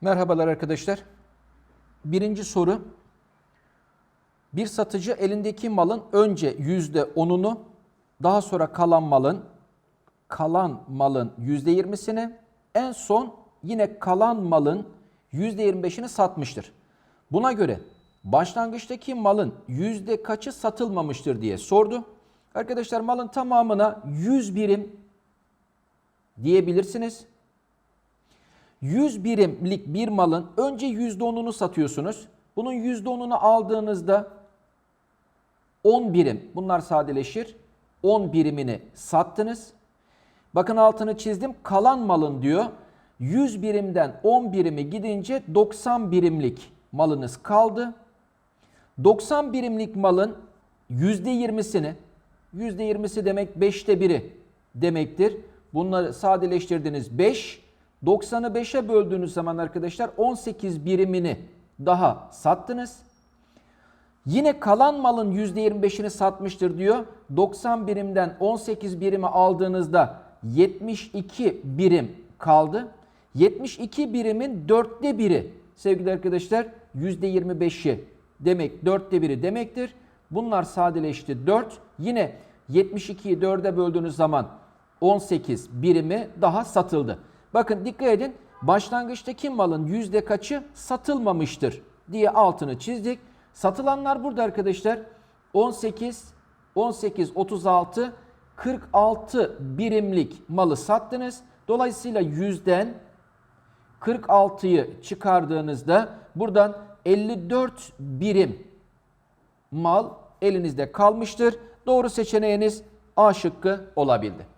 Merhabalar arkadaşlar. Birinci soru. Bir satıcı elindeki malın önce yüzde onunu, daha sonra kalan malın, kalan malın yüzde yirmisini, en son yine kalan malın yüzde yirmi beşini satmıştır. Buna göre başlangıçtaki malın yüzde kaçı satılmamıştır diye sordu. Arkadaşlar malın tamamına 100 birim diyebilirsiniz. 100 birimlik bir malın önce %10'unu satıyorsunuz. Bunun %10'unu aldığınızda 10 birim bunlar sadeleşir. 10 birimini sattınız. Bakın altını çizdim. Kalan malın diyor 100 birimden 10 birimi gidince 90 birimlik malınız kaldı. 90 birimlik malın %20'sini, %20'si demek 5'te 1'i demektir. Bunları sadeleştirdiniz 5. 90'ı 5'e böldüğünüz zaman arkadaşlar 18 birimini daha sattınız. Yine kalan malın %25'ini satmıştır diyor. 90 birimden 18 birimi aldığınızda 72 birim kaldı. 72 birimin dörtte biri sevgili arkadaşlar %25'i demek dörtte biri demektir. Bunlar sadeleşti 4. Yine 72'yi 4'e böldüğünüz zaman 18 birimi daha satıldı. Bakın dikkat edin başlangıçtaki malın yüzde kaçı satılmamıştır diye altını çizdik. Satılanlar burada arkadaşlar 18, 18, 36, 46 birimlik malı sattınız. Dolayısıyla yüzden 46'yı çıkardığınızda buradan 54 birim mal elinizde kalmıştır. Doğru seçeneğiniz A şıkkı olabildi.